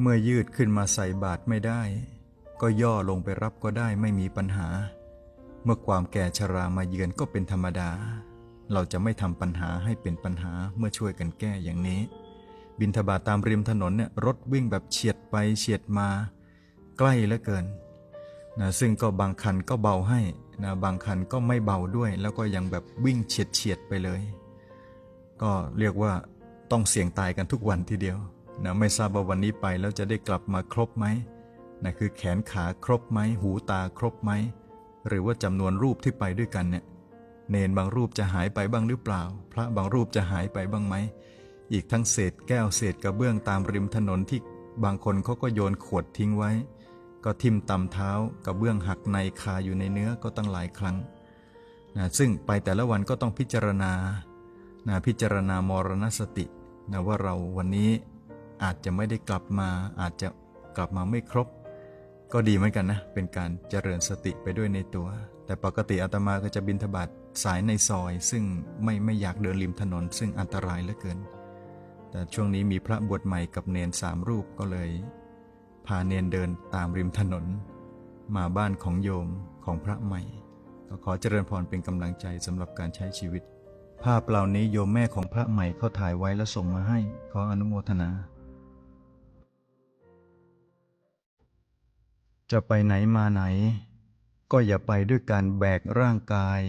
เมื่อยืดขึ้นมาใส่บาตรไม่ได้ ก็ย่อลงไปรับก็ได้ไม่มีปัญหา เมื่อความแก่ชรามาเยือนก็เป็นธรรมดา เราจะไม่ทำปัญหาให้เป็นปัญหาเมื่อช่วยกันแก้อย่างนี้ บินทบาทตามริมถนนเนี่ยรถวิ่งแบบเฉียดไปเฉียดมา ใกล้เหลือเกินนะซึ่งก็บางคันก็เบาให้นะบางคันก็ไม่เบาด้วย แล้วก็ยังแบบวิ่งเฉียดเฉียดๆไปเลย ก็เรียกว่าต้องเสี่ยงตายกันทุกวันทีเดียว นะไม่ทราบว่าวันนี้ไปแล้วจะได้กลับมาครบไหมนะคือแขนขาครบไหม หูตาครบไหม หรือว่าจำนวนรูปที่ไปด้วยกันเนี่ยเนนบางรูปจะหายไปบ้างหรือเปล่า พระบางรูปจะหายไปบ้างไหม อีกทั้งเศษแก้วเศษกระเบื้องตามริมถนนที่บางคนเขาก็โยนขวดทิ้งไว้ ก็ทิ่มตำเท้ากระเบื้องหักในคาอยู่ในเนื้อก็ตั้งหลายครั้งนะซึ่งไปแต่ละวันก็ต้องพิจารณานะพิจารณามรณสตินะว่าเราวันนี้ อาจจะไม่ได้กลับมา อาจจะกลับมาไม่ครบ ก็ดีเหมือนกันนะ เป็นการเจริญสติไปด้วยในตัว แต่ปกติอาตมาก็จะบินทบาทสายในซอย ซึ่งไม่ไม่อยากเดินริมถนน ซึ่งอันตรายเหลือเกิน แต่ช่วงนี้มีพระบวชใหม่กับเนนสามรูปก็เลย พาเนนเดินตามริมถนน มาบ้านของโยมของพระใหม่ ก็ขอเจริญพรเป็นกำลังใจสำหรับการใช้ชีวิต ภาพเหล่านี้โยมแม่ของพระใหม่เขาถ่ายไว้แล้วส่งมาให้ขออนุโมทนา จะไปไหนมาไหน ก็อย่าไปด้วยการแบกร่างกาย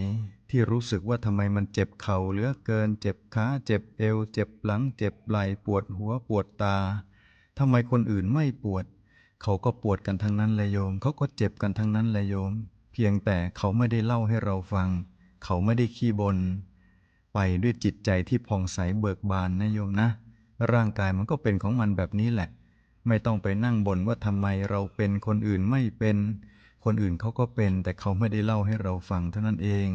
ที่รู้สึกว่าทำไมมันเจ็บเข่าเหลือเกิน เจ็บขาเจ็บเอว เจ็บหลัง เจ็บไหล่ปวดหัวปวดตาทำไมคนอื่นไม่ปวด เขาก็ปวดกันทั้งนั้นเลยโยม เขาก็เจ็บกันทั้งนั้นเลยโยม เพียงแต่เขาไม่ได้เล่าให้เราฟัง เขาไม่ได้ขี้บนไปด้วยจิตใจที่ผ่องใสเบิกบานนะโยมนะ ร่างกายมันก็เป็นของมันแบบนี้แหละ ไม่ต้องไปนั่งบ่นว่าทำไมเราเป็นคนอื่นไม่เป็น คนอื่นเขาก็เป็น แต่เขาไม่ได้เล่าให้เราฟังเท่านั้นเอง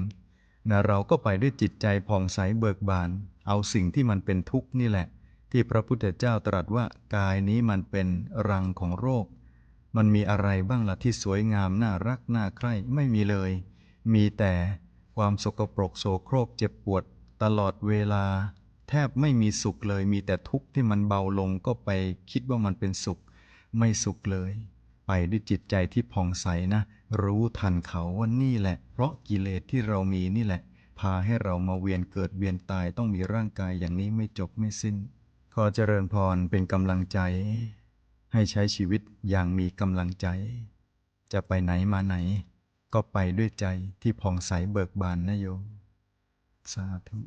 นะเราก็ไปด้วยจิตใจผ่องใสเบิกบาน เอาสิ่งที่มันเป็นทุกข์นี่แหละ ที่พระพุทธเจ้าตรัสว่ากายนี้มันเป็นรังของโรค มันมีอะไรบ้างล่ะที่สวยงามน่ารักน่าใคร่ไม่มีเลย มีแต่ความสกปรกโสโครกเจ็บปวดตลอดเวลา แทบไม่มีสุขเลย มีแต่ทุกข์ที่มันเบาลงก็ไปคิดว่ามันเป็นสุข ไม่สุขเลย ไปด้วยจิตใจที่ผ่องใสนะ รู้ทันเขาว่านี่แหละ เพราะกิเลสที่เรามีนี่แหละ พาให้เรามาเวียนเกิดเวียนตายต้องมีร่างกายอย่างนี้ไม่จบไม่สิ้น ขอเจริญพรเป็นกำลังใจ ให้ใช้ชีวิตอย่างมีกำลังใจ จะไปไหนมาไหน ก็ไปด้วยใจที่ผ่องใสเบิกบานนะโยมสาธุ